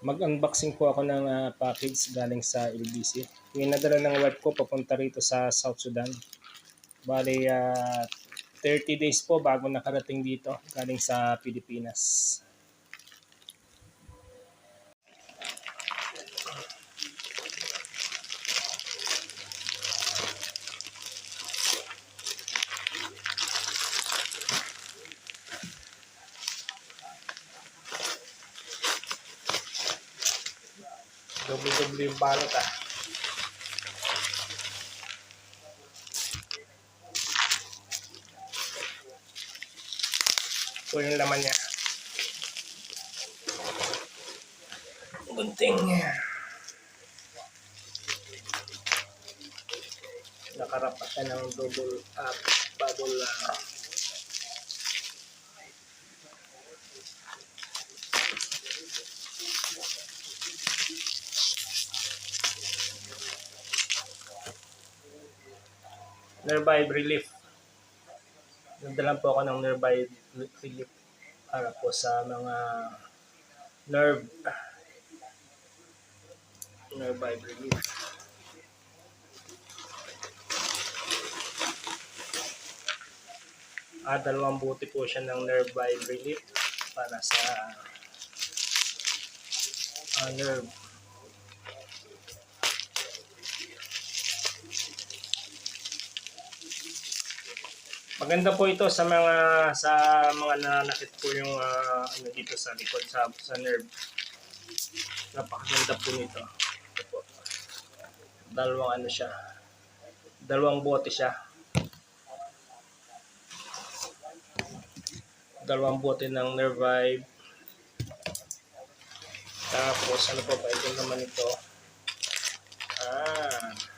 Mag-unboxing po ako ng ah, package galing sa LBC. Yung nadala ng wife ko papunta rito sa South Sudan. Bali, ah, 30 days po bago nakarating dito galing sa Pilipinas. Doble-doble yung balot ah. Ito yung laman niya. Gunting niya. Nakarap pa siya ng double up, bubble uh, Nervive relief. Nagdalan po ako ng Nervive relief para po sa mga nerve Nervive relief. Ah, dalawang buti po siya ng Nervive relief para sa ah, nerve. Maganda po ito sa mga sa mga nananakit po yung ah, ano dito sa likod sa sa nerve. Napakaganda po nito. Ito. Dalawang ano siya. Dalawang bote siya. Dalawang bote ng Nervive. Tapos ano pa ba ito naman ito? Ah.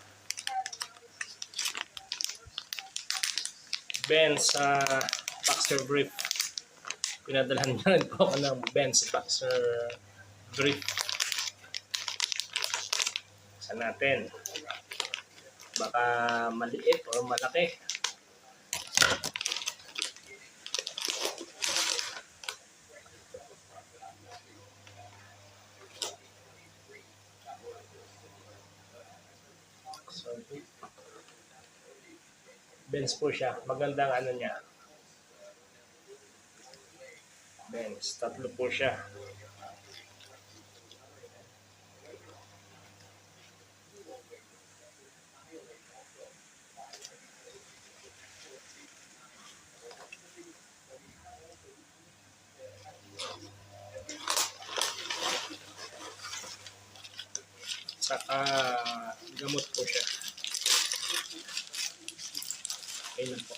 Benz uh, Boxer Brief. Pinadalhan niya rin po ako ng Benz Boxer Brief. Sa natin. Baka maliit o malaki. So, Benz po siya. Magandang ano niya. Benz. Tatlo po siya. Saka gamot po siya. Amen.